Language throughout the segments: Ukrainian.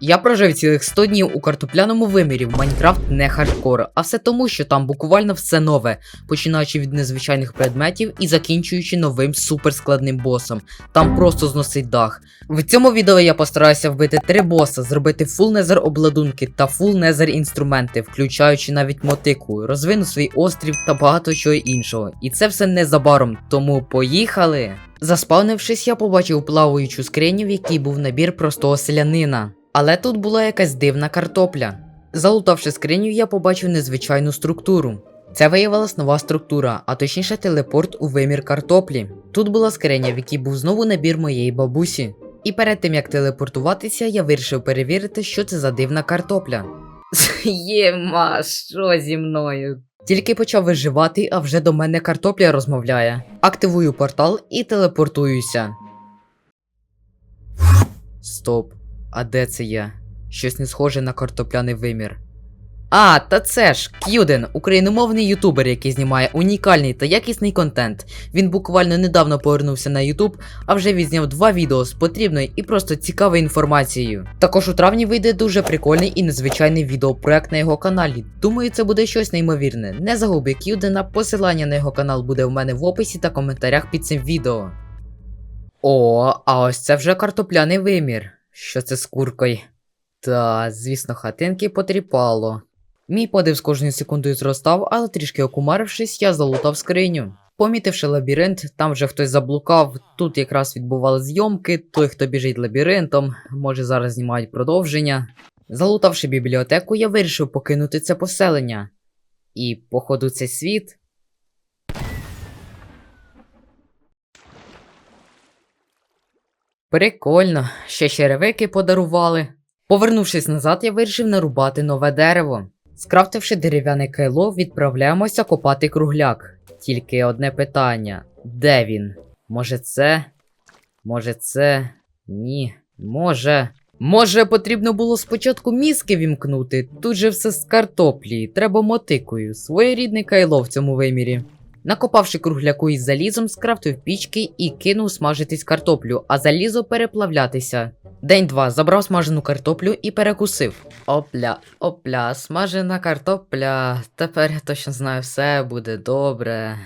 Я прожив цілих 100 днів у картопляному вимірі в Майнкрафт не хардкор, а все тому, що там буквально все нове, починаючи від незвичайних предметів і закінчуючи новим суперскладним босом. Там просто зносить дах. В цьому відео я постараюся вбити три боса, зробити фул незер обладунки та фул незер інструменти, включаючи навіть мотику, розвину свій острів та багато чого іншого. І це все незабаром, тому поїхали! Заспавнившись, я побачив плаваючу скриню, в якій був набір простого селянина. Але тут була якась дивна картопля. Залутавши скриню, я побачив незвичайну структуру. Це виявилась нова структура, а точніше телепорт у вимір картоплі. Тут була скриня, в якій був знову набір моєї бабусі. І перед тим як телепортуватися, я вирішив перевірити, що це за дивна картопля. Єма, що зі мною? Тільки почав виживати, а вже до мене картопля розмовляє. Активую портал і телепортуюся. Стоп. А де це я? Щось не схоже на картопляний вимір. А, та це ж К'юден, україномовний ютубер, який знімає унікальний та якісний контент. Він буквально недавно повернувся на Ютуб, а вже відзняв два відео з потрібною і просто цікавою інформацією. Також у травні вийде дуже прикольний і незвичайний відеопроект на його каналі. Думаю, це буде щось неймовірне. Не загуби К'юдена, посилання на його канал буде в мене в описі та коментарях під цим відео. О, а ось це вже картопляний вимір. Що це з куркою? Та, звісно, хатинки потріпало. Мій подив з кожною секундою зростав, але трішки окумарившись, я залутав скриню. Помітивши лабіринт, там вже хтось заблукав, тут якраз відбували зйомки, той, хто біжить лабіринтом, може зараз знімають продовження. Залутавши бібліотеку, я вирішив покинути це поселення. І, походу, цей світ. Прикольно, ще черевики подарували. Повернувшись назад, я вирішив нарубати нове дерево. Скрафтивши дерев'яне кайло, відправляємося копати кругляк. Тільки одне питання: де він? Може це? Може це? Ні. Може. Може, потрібно було спочатку мізки вімкнути. Тут же все з картоплі, треба мотикою. Своєрідне кайло в цьому вимірі. Накопавши кругляку із залізом, скрафтив пічки і кинув смажитись картоплю, а залізо переплавлятися. День два забрав смажену картоплю і перекусив. Опля, опля, смажена картопля. Тепер я точно знаю, все буде добре.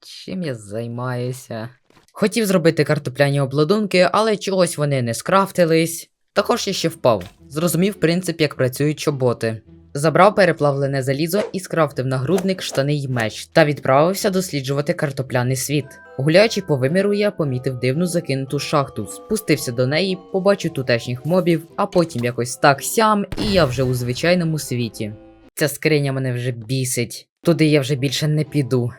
Чим я займаюся? Хотів зробити картопляні обладунки, але чогось вони не скрафтились. Також я ще впав. Зрозумів принцип, як працюють чоботи. Забрав переплавлене залізо і скрафтив нагрудник, штани й меч та відправився досліджувати картопляний світ. Гуляючи по виміру, я помітив дивну закинуту шахту, спустився до неї, побачив тутешніх мобів, а потім якось так сям, і я вже у звичайному світі. Ця скриня мене вже бісить. Туди я вже більше не піду.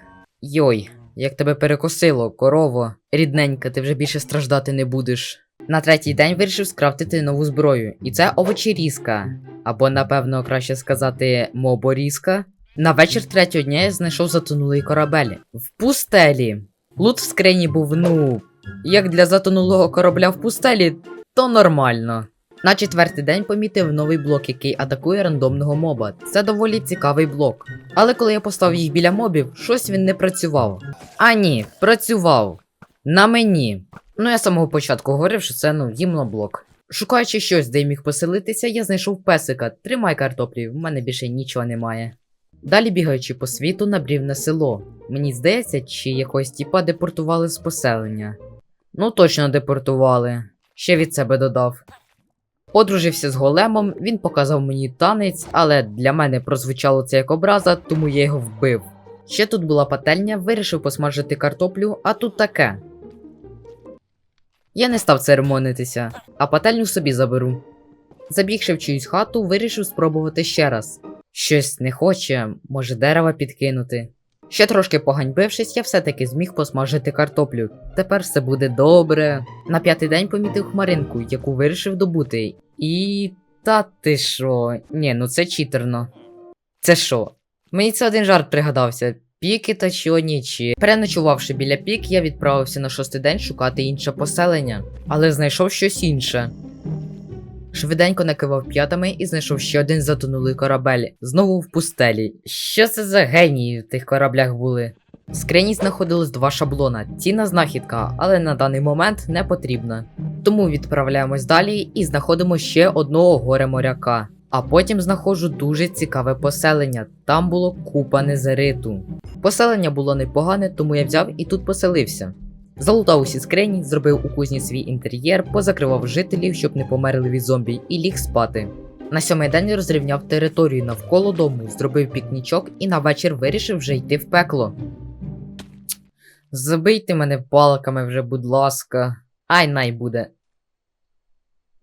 Йой, як тебе перекосило, корово. Рідненька, ти вже більше страждати не будеш. На третій день вирішив скрафтити нову зброю, і це овочерізка. Або, напевно, краще сказати, моборізка. На вечір третього дня я знайшов затонулий корабель в пустелі. Лут в скрині був, ну, як для затонулого корабля в пустелі, то нормально. На четвертий день помітив новий блок, який атакує рандомного моба. Це доволі цікавий блок. Але коли я поставив їх біля мобів, щось він не працював. А ні, працював. На мені. Ну я з самого початку говорив, що це ну гімноблок. Шукаючи щось, де міг поселитися, я знайшов песика. Тримай картоплі, в мене більше нічого немає. Далі бігаючи по світу, набрів на село. Мені здається, чи якогось тіпа депортували з поселення. Ну, точно депортували. Ще від себе додав. Одружився з големом, він показав мені танець, але для мене прозвучало це як образа, тому я його вбив. Ще тут була пательня, вирішив посмажити картоплю, а тут таке. Я не став церемонитися, а пательню собі заберу. Забігши в чиюсь хату, вирішив спробувати ще раз. Щось не хоче, може дерева підкинути. Ще трошки поганьбившись, я все-таки зміг посмажити картоплю. Тепер все буде добре. На п'ятий день помітив хмаринку, яку вирішив добути. І. Та ти що? Ні, ну це читерно. Це що? Мені це один жарт пригадався. Піки та чонічі. Переночувавши біля пік, я відправився на шостий день шукати інше поселення, але знайшов щось інше. Швиденько накивав п'ятами і знайшов ще один затонулий корабель, знову в пустелі. Що це за генії в тих кораблях були? В скрині знаходилось два шаблона. Цінна знахідка, але на даний момент не потрібна. Тому відправляємось далі і знаходимо ще одного горе моряка. А потім знаходжу дуже цікаве поселення. Там було купа незериту. Поселення було непогане, тому я взяв і тут поселився. Залутав усі скрині, зробив у кузні свій інтер'єр, позакривав жителів, щоб не померли від зомбі, і ліг спати. На сьомий день розрівняв територію навколо дому, зробив пікнічок і на вечір вирішив вже йти в пекло. Забийте мене палками вже, будь ласка. Ай най буде.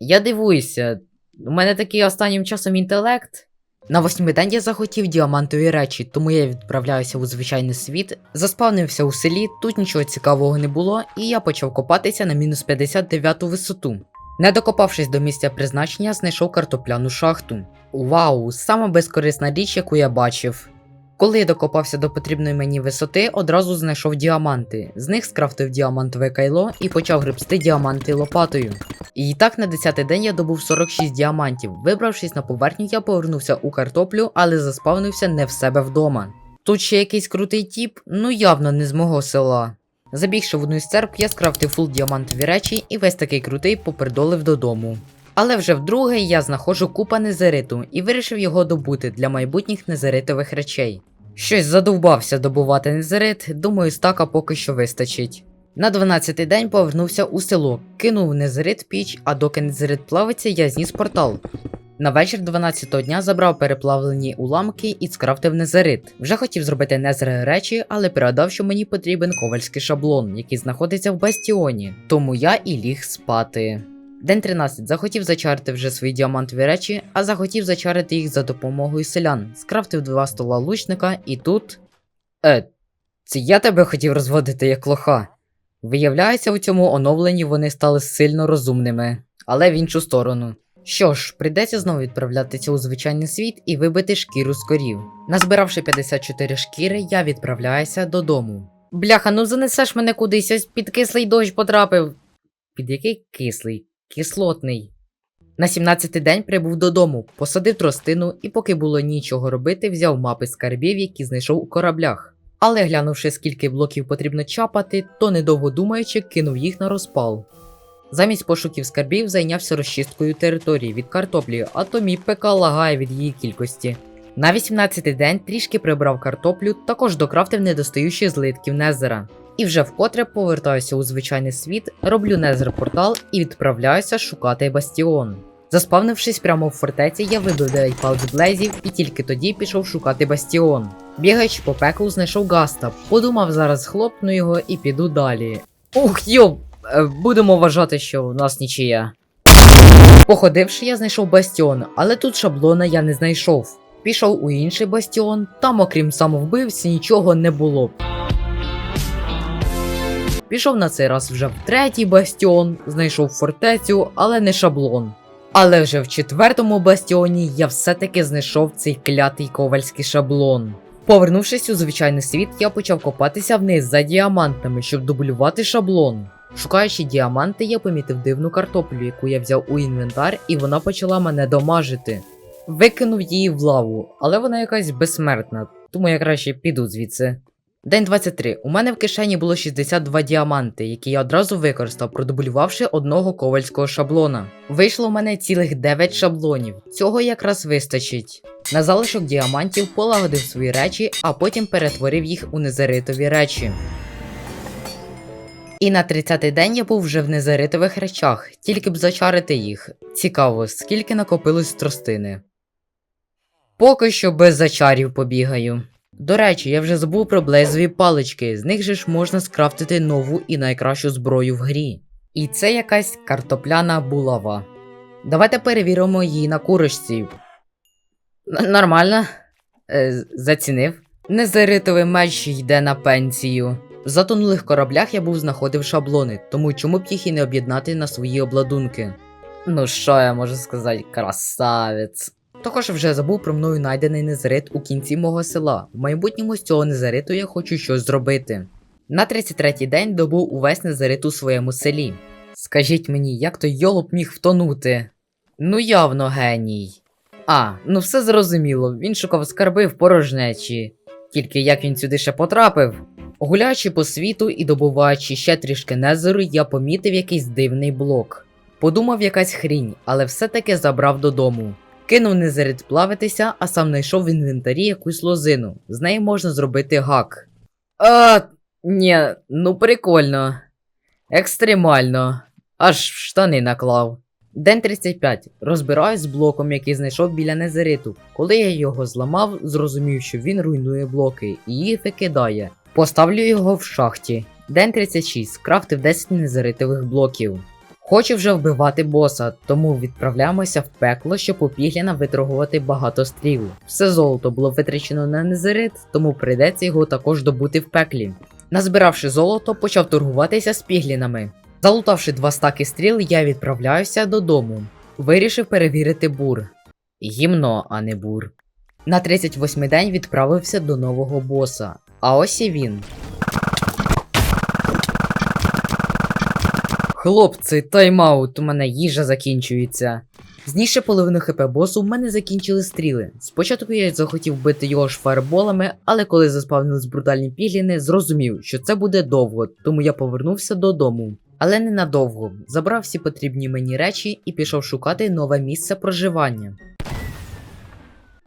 Я дивуюся, у мене такий останнім часом інтелект. На восьмий день я захотів діамантові речі, тому я відправляюся у звичайний світ, заспавнився у селі, тут нічого цікавого не було, і я почав копатися на мінус 59 висоту. Не докопавшись до місця призначення, знайшов картопляну шахту. Вау, сама безкорисна річ, яку я бачив. Коли я докопався до потрібної мені висоти, одразу знайшов діаманти. З них скрафтив діамантове кайло і почав гребсти діаманти лопатою. І так на 10-й день я добув 46 діамантів. Вибравшись на поверхню, я повернувся у картоплю, але заспавнився не в себе вдома. Тут ще якийсь крутий тіп, ну явно не з мого села. Забігши в одну з церкв, я скрафтив фул діамантові речі і весь такий крутий попердолив додому. Але вже вдруге я знаходжу купа незериту і вирішив його добути для майбутніх незеритових речей. Щось задовбався добувати незерит, думаю, стака поки що вистачить. На 12-й день повернувся у село, кинув незерит піч, а доки незерит плавиться, я зніс портал. На вечір 12-го дня забрав переплавлені уламки і скрафтив незерит. Вже хотів зробити незер речі, але пригадав, що мені потрібен ковальський шаблон, який знаходиться в бастіоні. Тому я і ліг спати. День 13 захотів зачарити вже свої діамантові речі, а захотів зачарити їх за допомогою селян. Скрафтив два стола лучника, і тут. Е, це я тебе хотів розводити як лоха. Виявляється, у цьому оновленні вони стали сильно розумними, але в іншу сторону. Що ж, прийдеться знову відправлятися у звичайний світ і вибити шкіру з корів. Назбиравши 54 шкіри, я відправляюся додому. Бляха, ну занесеш мене кудись, ось під кислий дощ потрапив. Під який кислий? Кислотний. На 17-й день прибув додому, посадив тростину і, поки було нічого робити, взяв мапи скарбів, які знайшов у кораблях. Але глянувши, скільки блоків потрібно чапати, то недовго думаючи, кинув їх на розпал. Замість пошуків скарбів зайнявся розчисткою території від картоплі, а то мій ПК лагає від її кількості. На 18-й день трішки прибрав картоплю, також докрафтив недостаючі злитків Незера. І вже вкотре повертаюся у звичайний світ, роблю Незер портал і відправляюся шукати бастіон. Заспавнившись прямо в фортеці, я вибив 9 палець блейзів і тільки тоді пішов шукати бастіон. Бігаючи по пеклу, знайшов Гаста, подумав зараз хлопну його і піду далі. Ух, йоп! Е, Будемо вважати, що у нас нічия. Походивши, я знайшов бастіон, але тут шаблона я не знайшов. Пішов у інший бастіон, там, окрім самовбивці, нічого не було. Пішов на цей раз вже в третій бастіон, знайшов фортецю, але не шаблон. Але вже в четвертому бастіоні я все-таки знайшов цей клятий ковальський шаблон. Повернувшись у звичайний світ, я почав копатися вниз за діамантами, щоб дублювати шаблон. Шукаючи діаманти, я помітив дивну картоплю, яку я взяв у інвентар, і вона почала мене домажити. Викинув її в лаву, але вона якась безсмертна, тому я краще піду звідси. День 23. У мене в кишені було 62 діаманти, які я одразу використав, продублювавши одного ковальського шаблона. Вийшло в мене цілих 9 шаблонів. Цього якраз вистачить. На залишок діамантів полагодив свої речі, а потім перетворив їх у незеритові речі. І на 30-й день я був вже в незаритових речах, тільки б зачарити їх. Цікаво, скільки накопилось тростини. Поки що без зачарів побігаю. До речі, я вже забув про блейзові палички, з них же ж можна скрафтити нову і найкращу зброю в грі. І це якась картопляна булава. Давайте перевіримо її на курочці. Н- Нормально. Е, зацінив. Незаритовий меч йде на пенсію. В затонулих кораблях я був знаходив шаблони, тому чому б їх і не об'єднати на свої обладунки? Ну що я можу сказати, красавець. Також вже забув про мною найдений незарит у кінці мого села. В майбутньому з цього незариту я хочу щось зробити. На 33-й день добув увесь незарит у своєму селі. Скажіть мені, як то йолоп міг втонути? Ну явно геній. А, ну все зрозуміло, він шукав скарби в порожнечі. Тільки як він сюди ще потрапив? Гуляючи по світу і добуваючи ще трішки незеру, я помітив якийсь дивний блок. Подумав якась хрінь, але все-таки забрав додому. Кинув незерит плавитися, а сам знайшов в інвентарі якусь лозину. З неї можна зробити гак. А, ні, ну прикольно. Екстремально. Аж в штани наклав. День 35. Розбираюсь з блоком, який знайшов біля незериту. Коли я його зламав, зрозумів, що він руйнує блоки і їх викидає. Поставлю його в шахті. День 36. Скрафтив 10 незеритових блоків. Хочу вже вбивати боса, тому відправляємося в пекло, щоб у Пігліна виторгувати багато стріл. Все золото було витрачено на незерит, тому прийдеться його також добути в пеклі. Назбиравши золото, почав торгуватися з піглінами. Залутавши два стаки стріл, я відправляюся додому. Вирішив перевірити бур. Гімно, а не бур. На 38 день відправився до нового боса. А ось і він. Хлопці, тайм-аут, у мене їжа закінчується. Знісши половину хп босу, в мене закінчили стріли. Спочатку я захотів бити його ж фаерболами, але коли заспавнились брутальні пігліни, зрозумів, що це буде довго, тому я повернувся додому. Але ненадовго. Забрав всі потрібні мені речі і пішов шукати нове місце проживання.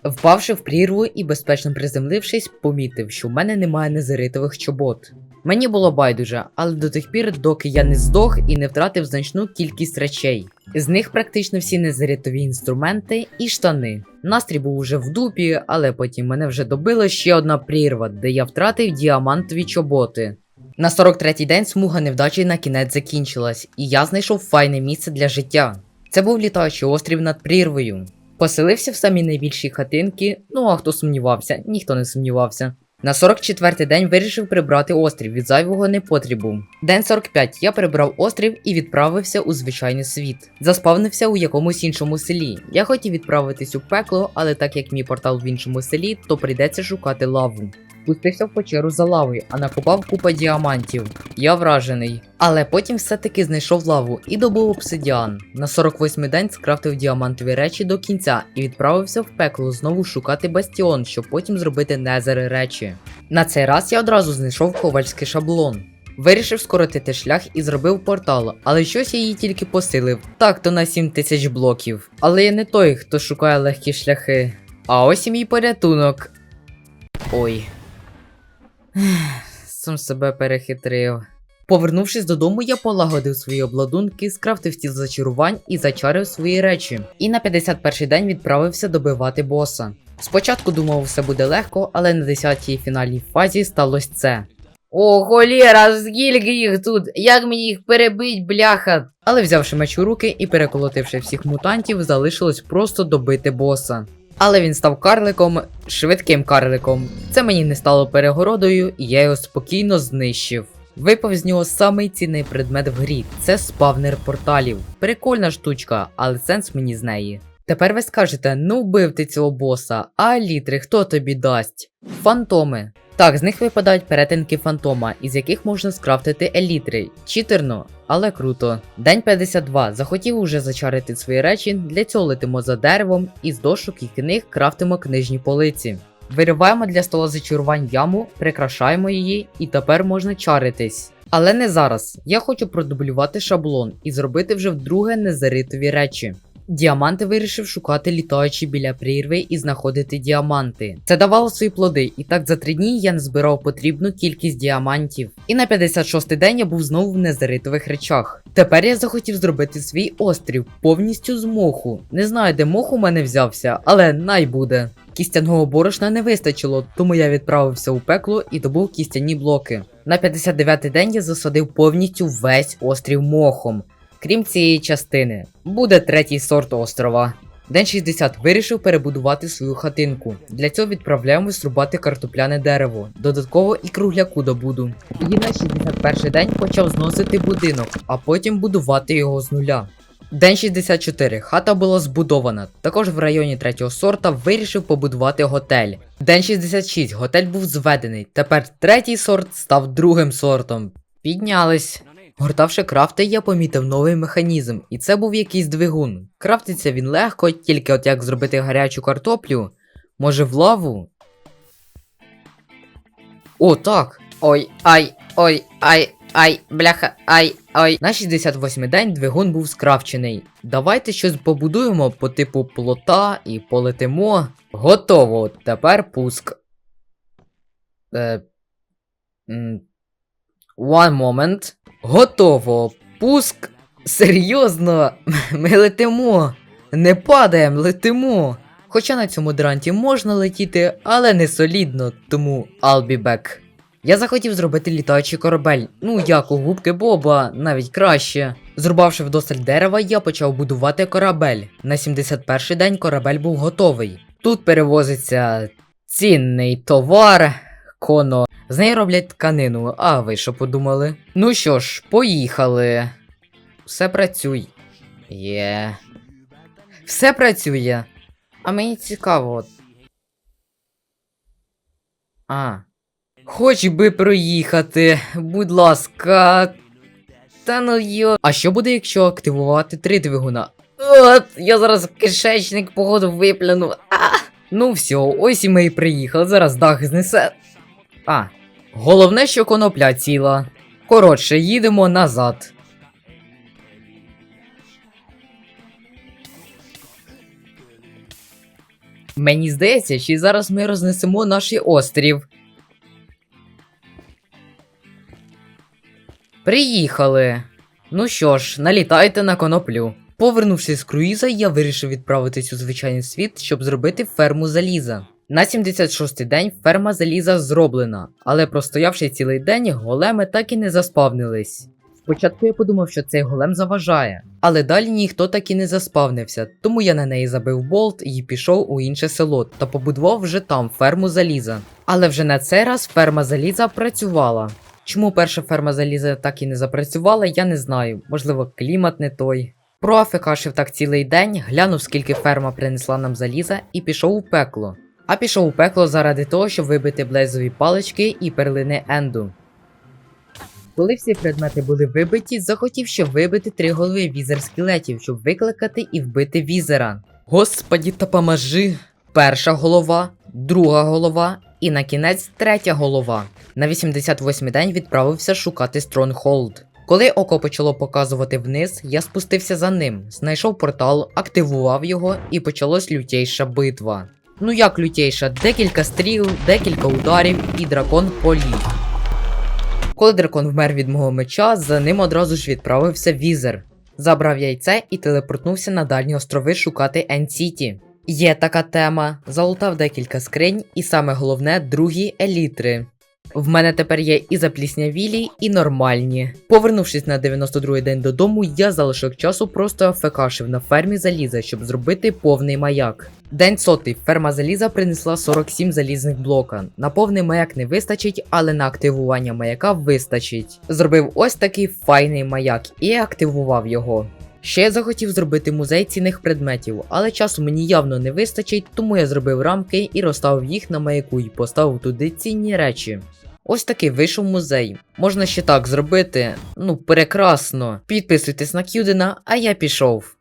Впавши в прірву і безпечно приземлившись, помітив, що в мене немає незеритових чобот. Мені було байдуже, але до тих пір, доки я не здох і не втратив значну кількість речей. З них практично всі незарятові інструменти і штани. Настрій був уже в дупі, але потім мене вже добила ще одна прірва, де я втратив діамантові чоботи. На 43-й день смуга невдачі на кінець закінчилась, і я знайшов файне місце для життя. Це був літаючий острів над прірвою. Поселився в самій найбільшій хатинки, ну а хто сумнівався, ніхто не сумнівався. На 44-й день вирішив прибрати острів від зайвого непотрібу. День 45 я прибрав острів і відправився у звичайний світ. Заспавнився у якомусь іншому селі. Я хотів відправитись у пекло, але так як мій портал в іншому селі, то прийдеться шукати лаву. Спустився в печеру за лавою, а накопав купа діамантів. Я вражений. Але потім все-таки знайшов лаву і добув обсидіан. На 48-й день скрафтив діамантові речі до кінця і відправився в пекло знову шукати бастіон, щоб потім зробити незери речі. На цей раз я одразу знайшов ковальський шаблон. Вирішив скоротити шлях і зробив портал, але щось я її тільки посилив. Так то на 7 тисяч блоків. Але я не той, хто шукає легкі шляхи. А ось і мій порятунок. Ой. Сам себе перехитрив. Повернувшись додому, я полагодив свої обладунки, скрафтив стіл зачарувань і зачарив свої речі. І на 51-й день відправився добивати боса. Спочатку думав, все буде легко, але на 10-й фінальній фазі сталося це. О, холєра, скільки їх тут! Як мені їх перебить, бляха! Але взявши меч у руки і переколотивши всіх мутантів, залишилось просто добити боса. Але він став карликом, швидким карликом. Це мені не стало перегородою, і я його спокійно знищив. Випав з нього самий цінний предмет в грі це спавнер порталів. Прикольна штучка, але сенс мені з неї. Тепер ви скажете, ну вбив ти цього боса, а літри хто тобі дасть? Фантоми. Так, з них випадають перетинки фантома, із яких можна скрафтити елітри. Читерно, але круто. День 52. Захотів уже зачарити свої речі, для цього летимо за деревом і з дошок і книг крафтимо книжні полиці. Вириваємо для стола зачарувань яму, прикрашаємо її, і тепер можна чаритись. Але не зараз. Я хочу продублювати шаблон і зробити вже вдруге незаритові речі. Діаманти вирішив шукати літаючи біля прірви і знаходити діаманти. Це давало свої плоди, і так за три дні я назбирав потрібну кількість діамантів. І на 56-й день я був знову в незаритових речах. Тепер я захотів зробити свій острів повністю з моху. Не знаю, де мох у мене взявся, але най буде. Кістяного борошна не вистачило, тому я відправився у пекло і добув кістяні блоки. На 59-й день я засадив повністю весь острів мохом. Крім цієї частини, буде третій сорт острова. День 60 вирішив перебудувати свою хатинку. Для цього відправляємось рубати картопляне дерево. Додатково і кругляку добуду. І на 61 день почав зносити будинок, а потім будувати його з нуля. День 64. Хата була збудована. Також в районі третього сорта вирішив побудувати готель. День 66. Готель був зведений. Тепер третій сорт став другим сортом. Піднялись. Гортавши крафти, я помітив новий механізм, і це був якийсь двигун. Крафтиться він легко, тільки от як зробити гарячу картоплю. Може в лаву? О, так! Ой, ай, ой, ай, ай, бляха, ай, ай. На 68-й день двигун був скрафчений. Давайте щось побудуємо по типу плота і полетимо. Готово. Тепер пуск. Е, One moment. Готово. Пуск. Серйозно, ми летимо. Не падаємо, летимо. Хоча на цьому дранті можна летіти, але не солідно, тому I'll be back. Я захотів зробити літаючий корабель, ну як у губки Боба, навіть краще. Зрубавши вдосталь дерева, я почав будувати корабель. На 71-й день корабель був готовий. Тут перевозиться цінний товар, коно. З неї роблять тканину, а ви що подумали? Ну що ж, поїхали. Все працює. Є. Все працює. А мені цікаво. А. Хоч би проїхати, будь ласка. Та ну йо. А що буде, якщо активувати три двигуна? От, я зараз кишечник походу випляну. А! Ну все, ось і ми і приїхали. Зараз дах знесе. А. Головне, що конопля ціла. Коротше, їдемо назад. Мені здається, що зараз ми рознесемо наш острів. Приїхали. Ну що ж, налітайте на коноплю. Повернувшись з круїза, я вирішив відправитись у звичайний світ, щоб зробити ферму заліза. На 76-й день ферма заліза зроблена, але простоявши цілий день, големи так і не заспавнились. Спочатку я подумав, що цей голем заважає, але далі ніхто так і не заспавнився, тому я на неї забив болт і пішов у інше село та побудував вже там ферму заліза. Але вже на цей раз ферма заліза працювала. Чому перша ферма заліза так і не запрацювала, я не знаю. Можливо, клімат не той. Проафекашив так цілий день, глянув, скільки ферма принесла нам заліза, і пішов у пекло. А пішов у пекло заради того, щоб вибити блейзові палички і перлини Енду. Коли всі предмети були вибиті, захотів ще вибити три голови візер скелетів, щоб викликати і вбити візера. Господі та поможи! Перша голова, друга голова і на кінець третя голова. На 88-й день відправився шукати Стронгхолд. Коли око почало показувати вниз, я спустився за ним, знайшов портал, активував його і почалась лютейша битва. Ну як лютейша, декілька стріл, декілька ударів і дракон поліг. Коли дракон вмер від мого меча, за ним одразу ж відправився візер. Забрав яйце і телепортнувся на дальні острови шукати Ен-Сіті. Є така тема, залутав декілька скринь, і саме головне другі елітри. В мене тепер є і запліснявілі, і нормальні. Повернувшись на 92-й день додому, я залишок часу просто афекашив на фермі заліза, щоб зробити повний маяк. День сотий, ферма заліза принесла 47 залізних блока. На повний маяк не вистачить, але на активування маяка вистачить. Зробив ось такий файний маяк і активував його. Ще я захотів зробити музей цінних предметів, але часу мені явно не вистачить, тому я зробив рамки і розставив їх на маяку і поставив туди цінні речі. Ось такий вийшов музей. Можна ще так зробити. Ну, прекрасно. Підписуйтесь на Кюдена, а я пішов.